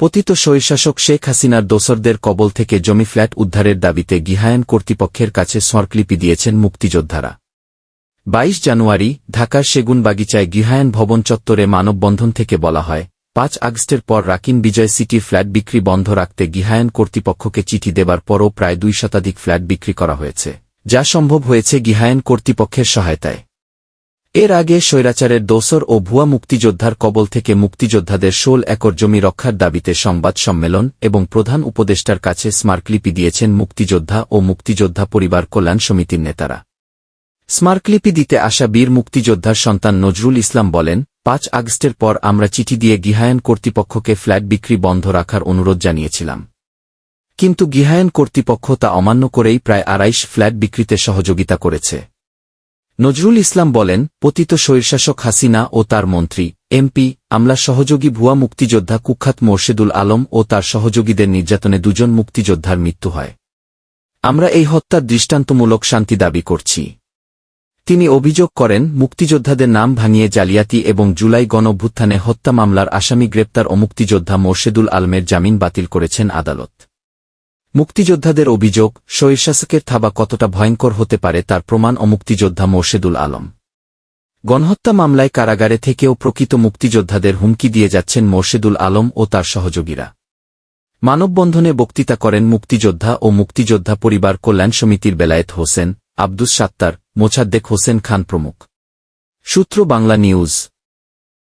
পতিত স্বৈরশাসক শেখ হাসিনার দোসরদের কবল থেকে জমি ফ্ল্যাট উদ্ধারের দাবিতে গিহায়ন কর্তৃপক্ষের কাছে স্মারকলিপি দিয়েছেন মুক্তিযোদ্ধারা। বাইশ জানুয়ারি ঢাকার সেগুনবাগিচায় গৃহায়ন ভবন চত্বরে মানববন্ধন থেকে বলা হয়, পাঁচ আগস্টের পর রাকিন বিজয় সিটির ফ্ল্যাট বিক্রি বন্ধ রাখতে গৃহায়ন কর্তৃপক্ষকে চিঠি দেবার পরও প্রায় দুই শতাধিক ফ্ল্যাট বিক্রি করা হয়েছে, যা সম্ভব হয়েছে গৃহায়ন কর্তৃপক্ষের সহায়তায়। এর আগে স্বৈরাচারের দোসর ও ভুয়া মুক্তিযোদ্ধার কবল থেকে মুক্তিযোদ্ধাদের ষোল একর জমি রক্ষার দাবিতে সংবাদ সম্মেলন এবং প্রধান উপদেষ্টার কাছে স্মারকলিপি দিয়েছেন মুক্তিযোদ্ধা ও মুক্তিযোদ্ধা পরিবার কল্যাণ সমিতির নেতারা। স্মারকলিপি দিতে আসা বীর মুক্তিযোদ্ধার সন্তান নজরুল ইসলাম বলেন, পাঁচ আগস্টের পর আমরা চিঠি দিয়ে গৃহায়ন কর্তৃপক্ষকে ফ্ল্যাট বিক্রি বন্ধ রাখার অনুরোধ জানিয়েছিলাম। কিন্তু গৃহায়ন কর্তৃপক্ষ তা অমান্য করেই প্রায় আড়াইশ ফ্ল্যাট বিক্রিতে সহযোগিতা করেছে। নজরুল ইসলাম বলেন, পতিত স্বৈরশাসক হাসিনা ও তার মন্ত্রী, এমপি, আমলা সহযোগী ভুয়া মুক্তিযোদ্ধা কুখ্যাত মোর্শেদুল আলম ও তার সহযোগীদের নির্যাতনে দুজন মুক্তিযোদ্ধার মৃত্যু হয়। আমরা এই হত্যার দৃষ্টান্তমূলক শান্তি দাবি করছি। তিনি অভিযোগ করেন, মুক্তিযোদ্ধাদের নাম ভাঙিয়ে জালিয়াতি এবং জুলাই গণভ্যুত্থানে হত্যা মামলার আসামি গ্রেপ্তার ও মুক্তিযোদ্ধা মোর্শেদুল আলমের জামিন বাতিল করেছেন আদালত। মুক্তিযোদ্ধাদের অভিযোগ, স্বৈরশাসকের থাবা কতটা ভয়ঙ্কর হতে পারে তার প্রমাণ ও মুক্তিযোদ্ধা মোর্শেদুল আলম। গণহত্যা মামলায় কারাগারে থেকেও প্রকৃত মুক্তিযোদ্ধাদের হুমকি দিয়ে যাচ্ছেন মোর্শেদুল আলম ও তার সহযোগীরা। মানববন্ধনে বক্তৃতা করেন মুক্তিযোদ্ধা ও মুক্তিযোদ্ধা পরিবার কল্যাণ সমিতির বেলায়েত হোসেন, আব্দুস সাত্তার, মোছাদ্দেক হোসেন খান প্রমুখ। সূত্র বাংলা নিউজ।